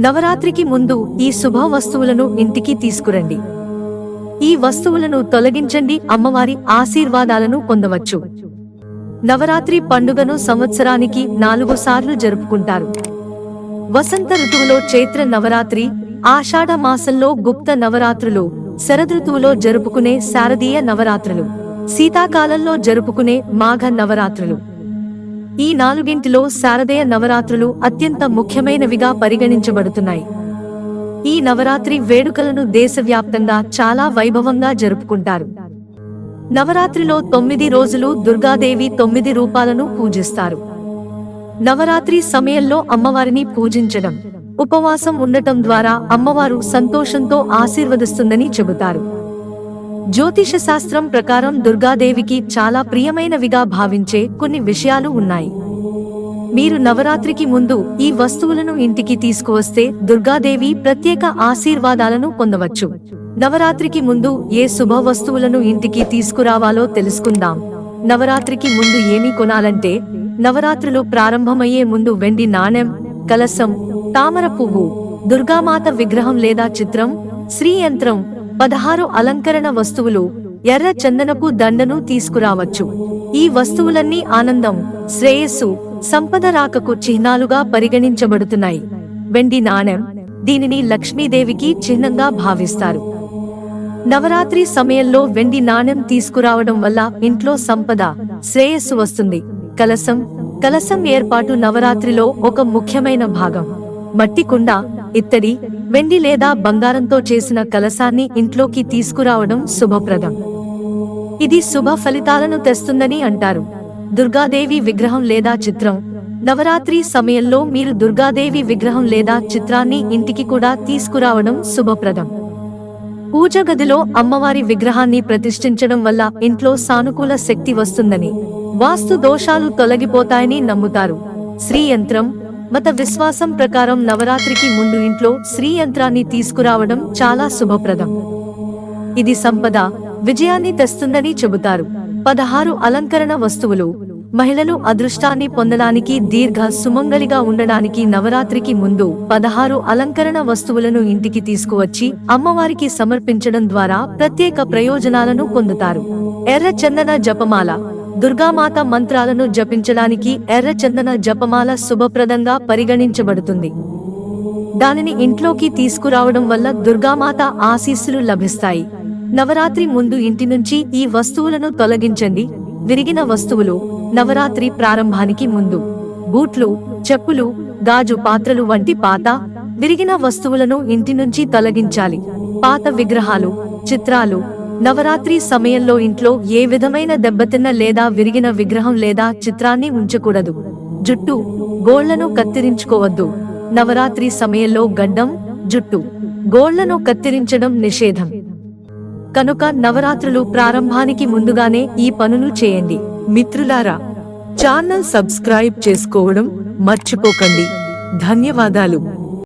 నవరాత్రికి ముందు ఈ శుభ వస్తువులను ఇంటికి తీసుకురండి. ఈ వస్తువులను తొలగించండి అమ్మవారి ఆశీర్వాదాలను పొందవచ్చు. నవరాత్రి పండుగను సంవత్సరానికి నాలుగు సార్లు జరుపుకుంటారు. వసంత ఋతువులో చైత్ర నవరాత్రి ఆషాఢ మాసంలో గుప్త నవరాత్రులు శరదృతువులో జరుపుకునే శారదీయ నవరాత్రులు శీతాకాలంలో జరుపుకునే మాఘ నవరాత్రులు. ఈ నాలుగింటిలో శారదయ నవరాత్రులు అత్యంత ముఖ్యమైనవిగా పరిగణించబడుతున్నాయి. ఈ నవరాత్రి వేడుకలను దేశవ్యాప్తంగా చాలా వైభవంగా జరుపుకుంటారు. నవరాత్రిలో తొమ్మిది రోజులు దుర్గాదేవి తొమ్మిది రూపాలను పూజిస్తారు. నవరాత్రి సమయంలో అమ్మవారిని పూజించడం ఉపవాసం ఉండటం ద్వారా అమ్మవారు సంతోషంతో ఆశీర్వదిస్తుందని చెబుతారు. జ్యోతిష శాస్త్రం ప్రకారం దుర్గాదేవికి చాలా ప్రియమైనవిగా భావించే కొన్ని విషయాలు ఉన్నాయి. మీరు నవరాత్రికి ముందు ఈ వస్తువులను ఇంటికి తీసుకువస్తే దుర్గాదేవి ప్రత్యేక ఆశీర్వాదాలను పొందవచ్చు. నవరాత్రికి ముందు ఏ శుభ వస్తువులను ఇంటికి తీసుకురావాలో తెలుసుకుందాం. నవరాత్రికి ముందు ఏమి కొనాలంటే నవరాత్రులు ప్రారంభమయ్యే ముందు వెండి నాణెం కలసం తామర పువ్వు దుర్గామాత విగ్రహం లేదా చిత్రం శ్రీయంత్రం పదహారు అలంకరణ వస్తువులు ఎర్ర చందనపు దండను తీసుకురావచ్చు. ఈ వస్తువులన్నీ ఆనందం శ్రేయస్సు సంపద రాకకు చిహ్నాలుగా పరిగణించబడుతున్నాయి. వెండి నాణెం దీనిని లక్ష్మీదేవికి చిహ్నంగా భావిస్తారు. నవరాత్రి సమయంలో వెండి నాణెం తీసుకురావడం వల్ల ఇంట్లో సంపద శ్రేయస్సు వస్తుంది. కలసం కలసం ఏర్పాటు నవరాత్రిలో ఒక ముఖ్యమైన భాగం. మట్టి కుండ ఇత్తడి వెండి లేదా బంగారంతో చేసిన కలసాన్ని ఇంట్లోకి తీసుకురావడం శుభప్రదం. ఇది శుభ ఫలితాలను తెస్తుందని అంటారు. దుర్గాదేవి విగ్రహం లేదా చిత్రం. నవరాత్రి సమయంలో మీరు దుర్గాదేవి విగ్రహం లేదా చిత్రాన్ని ఇంటికి కూడా తీసుకురావడం శుభప్రదం. పూజ గదిలో అమ్మవారి విగ్రహాన్ని ప్రతిష్ఠించడం వల్ల ఇంట్లో సానుకూల శక్తి వస్తుందని వాస్తు దోషాలు తొలగిపోతాయని నమ్ముతారు. శ్రీ యంత్రం మత విశ్వాసం ప్రకారం నవరాత్రికి ముందు ఇంట్లో శ్రీ యంత్రాన్ని తీసుకురావడం చాలా శుభప్రదం. ఇది సంపద విజయాన్ని తెస్తుందని చెబుతారు. పదహారు అలంకరణ వస్తువులు. మహిళలు అదృష్టాన్ని పొందడానికి దీర్ఘ సుమంగలిగా ఉండడానికి నవరాత్రికి ముందు పదహారు అలంకరణ వస్తువులను ఇంటికి తీసుకువచ్చి అమ్మవారికి సమర్పించడం ద్వారా ప్రత్యేక ప్రయోజనాలను పొందుతారు. ఎర్ర చందన జపమాల. దుర్గామాత మంత్రాలను జపించడానికి ఎర్ర చందన జపమాల శుభప్రదంగా పరిగణించబడుతుంది. దానిని ఇంట్లోకి తీసుకురావడం వల్ల దుర్గామాత ఆశీస్సులు లభిస్తాయి. నవరాత్రి ముందు ఇంటి నుంచి ఈ వస్తువులను తొలగించండి. విరిగిన వస్తువులు నవరాత్రి ప్రారంభానికి ముందు. బూట్లు చెప్పులు గాజు పాత్రలు వంటి పాత విరిగిన వస్తువులను ఇంటి నుంచి తొలగించాలి. పాత విగ్రహాలు చిత్రాలు నవరాత్రి సమయంలో ఇంట్లో ఏ విధమైన దెబ్బతిన్న లేదా విరిగిన విగ్రహం లేదా చిత్రాన్ని ఉంచకూడదు. జుట్టు గోళ్ళను కత్తిరించుకోవద్దు. నవరాత్రి సమయంలో గడ్డం జుట్టు గోళ్ళను కత్తిరించడం నిషేధం. కనుక నవరాత్రులు ప్రారంభానికి ముందుగానే ఈ పనులు చేయండి. మిత్రులారా ఛానల్ సబ్స్క్రైబ్ చేసుకోవడం మర్చిపోకండి. ధన్యవాదాలు.